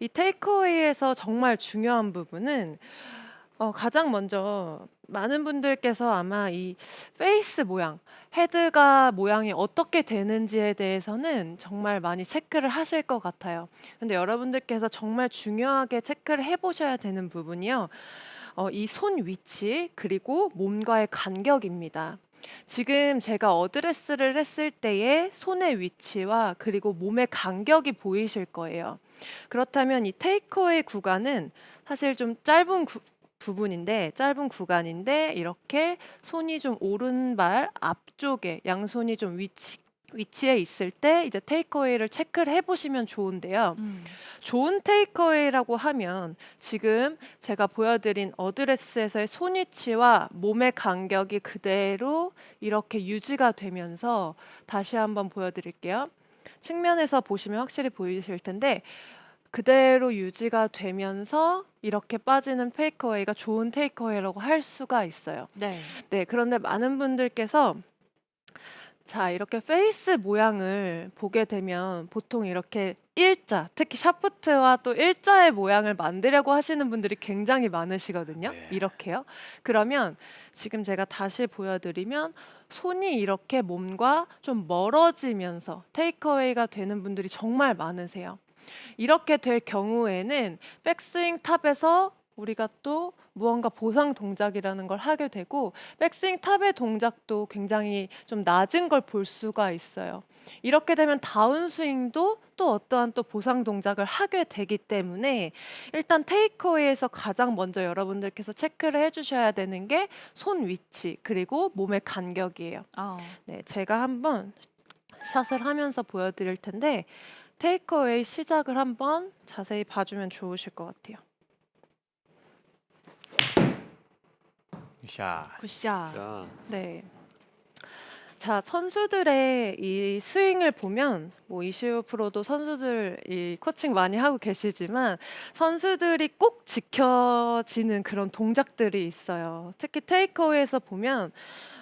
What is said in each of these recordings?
이 테이크어웨이에서 정말 중요한 부분은 어, 가장 먼저 많은 분들께서 아마 이 페이스 모양, 헤드가 모양이 어떻게 되는지에 대해서는 정말 많이 체크를 하실 것 같아요. 근데 여러분들께서 정말 중요하게 체크를 해보셔야 되는 부분이요. 어, 이 손 위치 그리고 몸과의 간격입니다. 지금 제가 어드레스를 했을 때의 손의 위치와 그리고 몸의 간격이 보이실 거예요. 그렇다면 이 테이크어웨이 구간은 사실 좀 짧은 구- 부분인데 짧은 구간인데 이렇게 손이 좀 오른발 앞쪽에 양손이 좀 위치 위치에 있을 때 이제 테이크어웨이를 체크를 해보시면 좋은데요. 음. 좋은 테이크어웨이라고 하면 지금 제가 보여드린 어드레스에서의 손위치와 몸의 간격이 그대로 이렇게 유지가 되면서 다시 한번 보여드릴게요. 측면에서 보시면 확실히 보이실 텐데 그대로 유지가 되면서 이렇게 빠지는 테이크어웨이가 좋은 테이크어웨이라고 할 수가 있어요. 네. 네, 그런데 많은 분들께서 자, 이렇게 페이스 모양을 보게 되면 보통 이렇게 일자, 특히 샤프트와 또 일자의 모양을 만들려고 하시는 분들이 굉장히 많으시거든요. 네. 이렇게요. 그러면 지금 제가 다시 보여드리면 손이 이렇게 몸과 좀 멀어지면서 테이크어웨이가 되는 분들이 정말 많으세요. 이렇게 될 경우에는 백스윙 탑에서 우리가 또 무언가 보상 동작이라는 걸 하게 되고 백스윙 탑의 동작도 굉장히 좀 낮은 걸 볼 수가 있어요. 이렇게 되면 다운스윙도 또 어떠한 또 보상 동작을 하게 되기 때문에 일단 테이크어웨이에서 가장 먼저 여러분들께서 체크를 해주셔야 되는 게 손 위치 그리고 몸의 간격이에요. 아. 네, 제가 한번 샷을 하면서 보여드릴 텐데 테이크어웨이 시작을 한번 자세히 봐주면 좋으실 것 같아요. 샷. 굿샷. 자, 네. 자, 선수들의 이 스윙을 보면 뭐 이시우 프로도 선수들 이 코칭 많이 하고 계시지만 선수들이 꼭 지켜지는 그런 동작들이 있어요. 특히 테이크어웨이에서 보면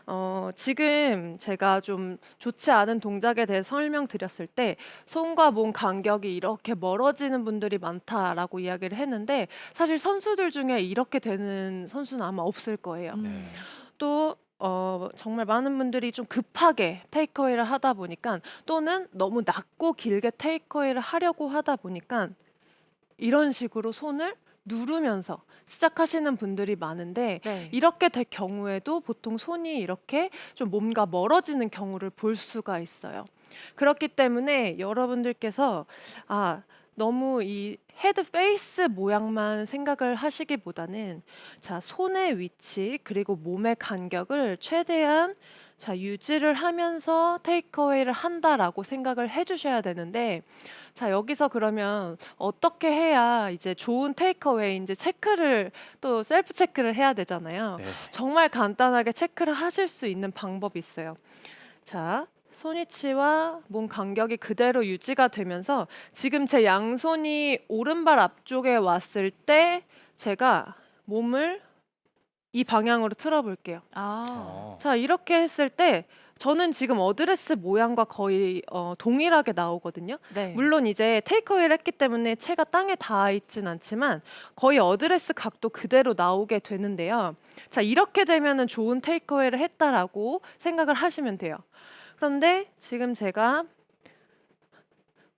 어, 지금 제가 좀 좋지 않은 동작에 대해 설명드렸을 때 손과 몸 간격이 이렇게 멀어지는 분들이 많다라고 이야기를 했는데 사실 선수들 중에 이렇게 되는 선수는 아마 없을 거예요. 음. 네. 또 어, 정말 많은 분들이 좀 급하게 테이크어웨이를 하다 보니까 또는 너무 낮고 길게 테이크어웨이를 하려고 하다 보니까 이런 식으로 손을 누르면서 시작하시는 분들이 많은데 네. 이렇게 될 경우에도 보통 손이 이렇게 좀 몸과 멀어지는 경우를 볼 수가 있어요. 그렇기 때문에 여러분들께서 아 너무 이 헤드 페이스 모양만 생각을 하시기보다는 자 손의 위치 그리고 몸의 간격을 최대한 자 유지를 하면서 테이크어웨이를 한다라고 생각을 해 주셔야 되는데 자 여기서 그러면 어떻게 해야 이제 좋은 테이크어웨이 이제 체크를 또 셀프 체크를 해야 되잖아요. 네. 정말 간단하게 체크를 하실 수 있는 방법이 있어요. 자, 손위치와 몸 간격이 그대로 유지가 되면서 지금 제 양손이 오른발 앞쪽에 왔을 때 제가 몸을 이 방향으로 틀어 볼게요. 아. 어. 자, 이렇게 했을 때 저는 지금 어드레스 모양과 거의 어, 동일하게 나오거든요. 네. 물론 이제 테이크어웨이를 했기 때문에 채가 땅에 닿아 있진 않지만 거의 어드레스 각도 그대로 나오게 되는데요. 자, 이렇게 되면은 좋은 테이크어웨이를 했다라고 생각을 하시면 돼요. 그런데 지금 제가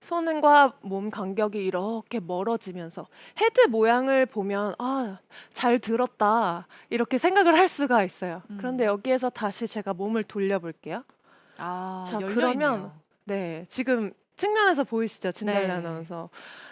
손과 몸 간격이 이렇게 멀어지면서 헤드 모양을 보면 아, 잘 들었다. 이렇게 생각을 할 수가 있어요. 음. 그런데 여기에서 다시 제가 몸을 돌려 볼게요. 아. 자, 열려 그러면 있네요. 네, 지금 측면에서 보이시죠, 진달래 네. 아나운서.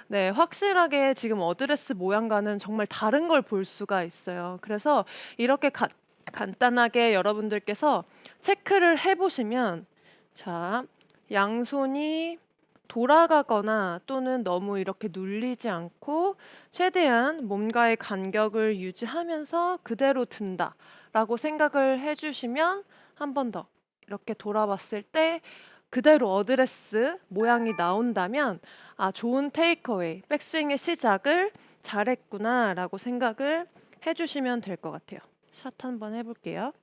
네, 확실하게 지금 어드레스 모양과는 정말 다른 걸 볼 수가 있어요. 그래서 이렇게 가- 간단하게 여러분들께서 체크를 해보시면, 자, 양손이 돌아가거나 또는 너무 이렇게 눌리지 않고 최대한 몸과의 간격을 유지하면서 그대로 든다라고 생각을 해주시면 한 번 더 이렇게 돌아봤을 때 그대로 어드레스 모양이 나온다면 아 좋은 테이크어웨이 백스윙의 시작을 잘했구나라고 생각을 해주시면 될 것 같아요. 샷 한번 해볼게요.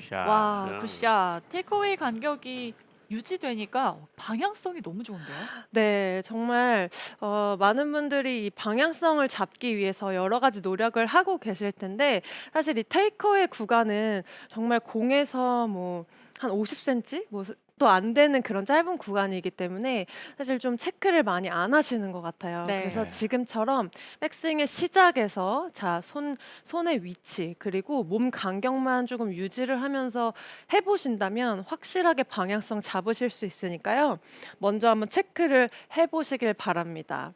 샷. 와, 자, 굿샷. 테이크어웨이 간격이 유지되니까 방향성이 너무 좋은데요. 네. 정말 어 많은 분들이 이 방향성을 잡기 위해서 여러 가지 노력을 하고 계실 텐데 사실 이 테이크어웨이 구간은 정말 공에서 뭐 한 50 센티 뭐 또안 되는 그런 짧은 구간이기 때문에 사실 좀 체크를 많이 안 하시는 것 같아요. 그래서 네. 지금처럼 백스윙의 시작에서 자, 손 손의 위치 그리고 몸 간격만 조금 유지를 하면서 해 보신다면 확실하게 방향성 잡으실 수 있으니까요. 먼저 한번 체크를 해 보시길 바랍니다.